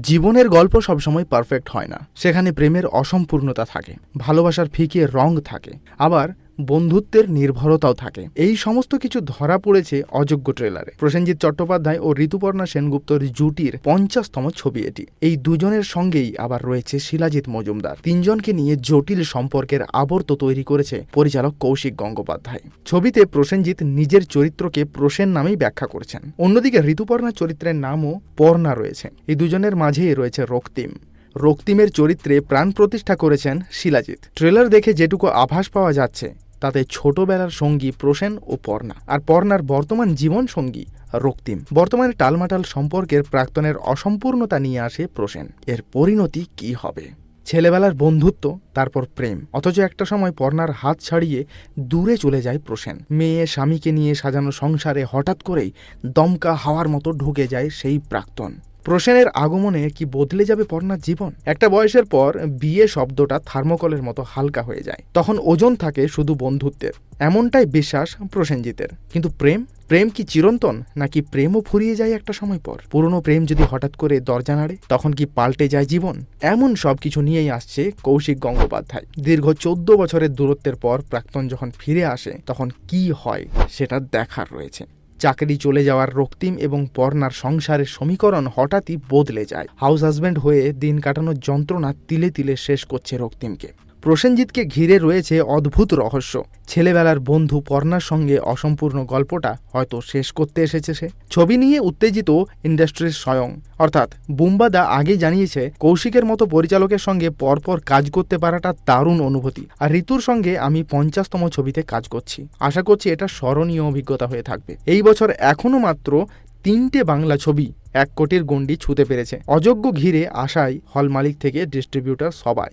জীবনের গল্প সবসময় পারফেক্ট হয় না। সেখানে প্রেমের অসম্পূর্ণতা থাকে, ভালোবাসার ফিকে রং থাকে। আবার বন্ধুত্বের নির্ভরতাও থাকে। এই সমস্ত কিছু ধরা পড়েছে অযোগ্য ট্রেলারে। প্রসেনজিৎ চট্টোপাধ্যায় ও ঋতুপর্ণা সেনগুপ্তর জুটির পঞ্চাশতম ছবি এটি। এই দুজনের সঙ্গেই আবার রয়েছে শিলাজিৎ মজুমদার। তিনজনকে নিয়ে জটিল সম্পর্কের আবর্ত তৈরি করেছে পরিচালক কৌশিক গঙ্গোপাধ্যায়। ছবিতে প্রসেনজিৎ নিজের চরিত্রকে প্রসেন নামেই ব্যাখ্যা করছেন। অন্যদিকে ঋতুপর্ণা চরিত্রের নামও পর্ণা রয়েছে। এই দুজনের মাঝেই রয়েছে রক্তিম। রক্তিমের চরিত্রে প্রাণ প্রতিষ্ঠা করেছেন শিলাজিৎ। ট্রেলার দেখে যেটুকু আভাস পাওয়া যাচ্ছে তাতে ছোটবেলার সঙ্গী প্রসেন ও পর্ণা। আর পর্ণার বর্তমান জীবন সঙ্গী রক্তিম। বর্তমানে টালমাটাল সম্পর্কের প্রাক্তনের অসম্পূর্ণতা নিয়ে আসে প্রসেন। এর পরিণতি কি হবে? ছেলেবেলার বন্ধুত্ব, তারপর প্রেম। অথচ একটা সময় পর্ণার হাত ছাড়িয়ে দূরে চলে যায় প্রসেন। মেয়ে স্বামীকে নিয়ে সাজানো সংসারে হঠাৎ করেই দমকা হাওয়ার মতো ঢুকে যায় সেই প্রাক্তন। প্রসেনের আগমনে কি বদলে যাবে পর্ণার জীবন? একটা বয়সের পর বিয়ে শব্দটা থার্মোকলের মতো হালকা হয়ে যায়। তখন ওজন থাকে শুধু বন্ধুত্বের। এমনটাই বিশ্বাস প্রসেনজিতের। কিন্তু প্রেম? প্রেম কি চিরন্তন, নাকি প্রেমও ফুরিয়ে যায় একটা সময় পর? পুরনো প্রেম যদি হঠাৎ করে দরজা নাড়ে, তখন কি পাল্টে যায় জীবন? এমন সব কিছু নিয়েই আসছে কৌশিক গঙ্গোপাধ্যায়। দীর্ঘ চোদ্দ বছরের দূরত্বের পর প্রাক্তন যখন ফিরে আসে, তখন কি হয় সেটা দেখার রয়েছে। চাকরি চলে যাওয়ার রক্তিম এবং পর্নার সংসারের সমীকরণ হঠাৎই বদলে যায়। হাউস হাজব্যান্ড হয়ে দিন কাটানোর যন্ত্রণা তিলে তিলে শেষ করছে রক্তিমকে। প্রসেনজিৎকে ঘিরে রয়েছে অদ্ভুত রহস্য। ছেলেবেলার বন্ধু পর্নার সঙ্গে অসম্পূর্ণ গল্পটা হয়তো শেষ করতে এসেছে সে। ছবি নিয়ে উত্তেজিত ইন্ডাস্ট্রির স্বয়ং। অর্থাৎ বুম্বাদা আগে জানিয়েছে, কৌশিকের মতো পরিচালকের সঙ্গে পরপর কাজ করতে পারাটা দারুণ অনুভূতি। আর ঋতুর সঙ্গে আমি পঞ্চাশতম ছবিতে কাজ করছি। আশা করছি এটা স্মরণীয় অভিজ্ঞতা হয়ে থাকবে। এই বছর এখনও মাত্র তিনটে বাংলা ছবি এক কোটির গণ্ডি ছুঁতে পেরেছে। অযোগ্য ঘিরে আশায় হল মালিক থেকে ডিস্ট্রিবিউটার সবাই।